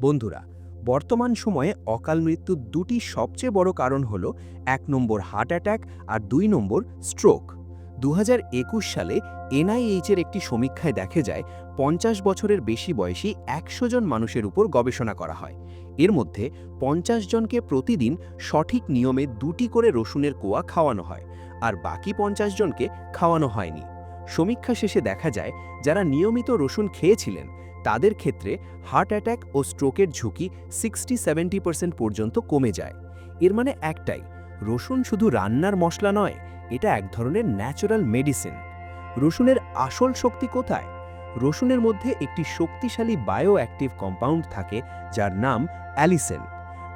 বন্ধুরা, বর্তমান সময়ে অকাল মৃত্যুর দুটি সবচেয়ে বড় কারণ হল এক নম্বর হার্ট অ্যাটাক আর দুই নম্বর স্ট্রোক। দু হাজার একুশ সালে এনআইএইচের একটি সমীক্ষায় দেখা যায়, পঞ্চাশ বছরের বেশি বয়সী একশো জন মানুষের উপর গবেষণা করা হয়। এর মধ্যে পঞ্চাশ জনকে প্রতিদিন সঠিক নিয়মে দুটি করে রসুনের কোয়া খাওয়ানো হয়, আর বাকি পঞ্চাশ জনকে খাওয়ানো হয়নি। সমীক্ষা শেষে দেখা যায়, যারা নিয়মিত রসুন খেয়েছিলেন, তাদের ক্ষেত্রে হার্ট অ্যাটাক ও স্ট্রোকের ঝুঁকি সিক্সটি সেভেন্টি পার্সেন্ট পর্যন্ত কমে যায়। এর মানে একটাই, রসুন শুধু রান্নার মশলা নয়, এটা এক ধরনের ন্যাচারাল মেডিসিন রসুনের আসল শক্তি কোথায়? রসুনের মধ্যে একটি শক্তিশালী বায়ো অ্যাক্টিভ কম্পাউন্ড থাকে, যার নাম অ্যালিসেন।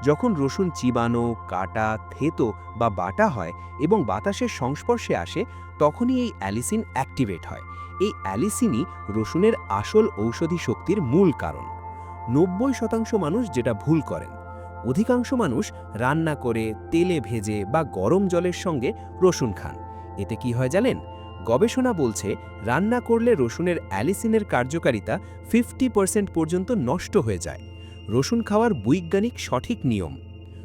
যখন রসুন চিবানো, কাটা, থেতো বা বাটা হয় এবং বাতাসের সংস্পর্শে আসে, তখনই এই অ্যালিসিন অ্যাক্টিভেট হয়। এই অ্যালিসিনই রসুনের আসল ঔষধি শক্তির মূল কারণ। নব্বই শতাংশ মানুষ যেটা ভুল করেন। অধিকাংশ মানুষ রান্না করে, তেলে ভেজে বা গরম জলের সঙ্গে রসুন খান। এতে কি হয় জানেন? গবেষণা বলছে, রান্না করলে রসুনের অ্যালিসিনের কার্যকারিতা ফিফটি পর্যন্ত নষ্ট হয়ে যায়। রসুন খাওয়ার বৈজ্ঞানিক সঠিক নিয়ম।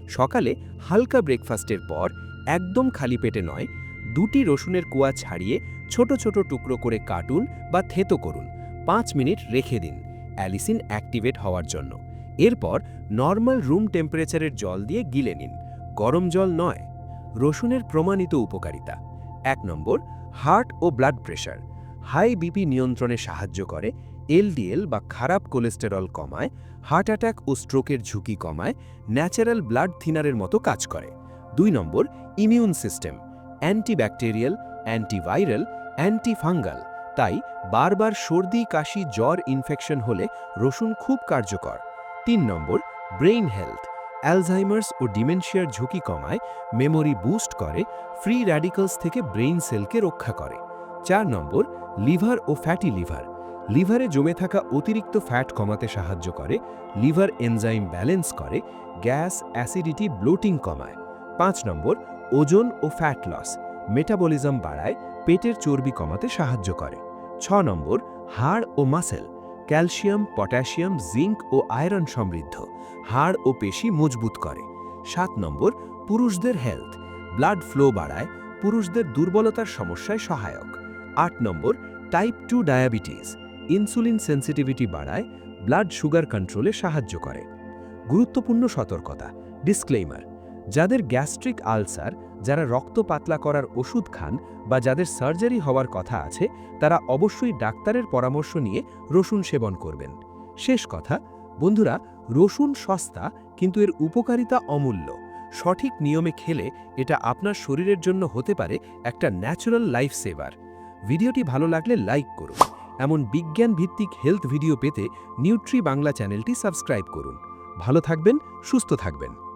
সকালে হালকা ব্রেকফাস্টের পর একদম খালি পেটে নয়, দুটি রসুনের কুয়া ছাড়িয়ে ছোট ছোট টুকরো করে কাটুন বা থেতো করুন। পাঁচ মিনিট রেখে দিন অ্যালিসিন অ্যাক্টিভেট হওয়ার জন্য। এরপর নর্মাল রুম টেম্পারেচারের জল দিয়ে গিলে নিন। গরম জল নয়, রসুনের প্রমাণিত উপকারিতা। এক নম্বর, হার্ট ও ব্লাড প্রেশার। হাই বিপি নিয়ন্ত্রণে সাহায্য করে, এলডিএল বা খারাপ কোলেস্টেরল কমায়, হার্ট অ্যাটাক ও স্ট্রোকের ঝুঁকি কমায়, ন্যাচারাল ব্লাড থিনারের মতো কাজ করে। দুই নম্বর, immune system, antibacterial, antiviral, antifungal. তাই বারবার সর্দি, কাশি, জ্বর, ইনফেকশন হলে রসুন খুব কার্যকর। তিন নম্বর, ব্রেইন হেলথ অ্যালঝাইমার্স ও ডিমেনশিয়ার ঝুঁকি কমায়, মেমোরি বুস্ট করে, ফ্রি র্যাডিকালস থেকে ব্রেইন সেলকে রক্ষা করে। চার নম্বর, লিভার ও ফ্যাটি লিভার। লিভারে জমে থাকা অতিরিক্ত ফ্যাট কমাতে সাহায্য করে, লিভার এনজাইম ব্যালেন্স করে, গ্যাস অ্যাসিডিটি ব্লোটিং কমায়। পাঁচ নম্বর, ওজন ও ফ্যাট লস। মেটাবলিজম বাড়ায়, পেটের চর্বি কমাতে সাহায্য করে। ছ নম্বর, হাড় ও মাসেল। ক্যালসিয়াম, পটাশিয়াম, জিঙ্ক ও আয়রন সমৃদ্ধ। হাড় ও পেশি মজবুত করে। সাত নম্বর, পুরুষদের হেলথ। ব্লাড ফ্লো বাড়ায়, পুরুষদের দুর্বলতার সমস্যায় সহায়ক। আট নম্বর type two diabetes insulin sensitivity বাড়ায় ব্লাড সুগার কন্ট্রোলে সাহায্য করে। গুরুত্বপূর্ণ সতর্কতা ডিসক্লেইমার যাদের গ্যাস্ট্রিক আলসার যারা রক্ত পাতলা করার ওষুধ খান বা যাদের সার্জারি হওয়ার কথা আছে, তারা অবশ্যই ডাক্তারের পরামর্শ নিয়ে রসুন সেবন করবেন। শেষ কথা, বন্ধুরা, রসুন সস্তা কিন্তু এর উপকারিতা অমূল্য। সঠিক নিয়মে খেলে এটা আপনার শরীরের জন্য হতে পারে একটা ন্যাচারাল লাইফ সেভার ভিডিওটি ভালো লাগলে লাইক করুন। এমন বিজ্ঞান ভিত্তিক হেলথ ভিডিও পেতে নিউট্রি বাংলা চ্যানেলটি সাবস্ক্রাইব করুন। ভালো থাকবেন, সুস্থ থাকবেন।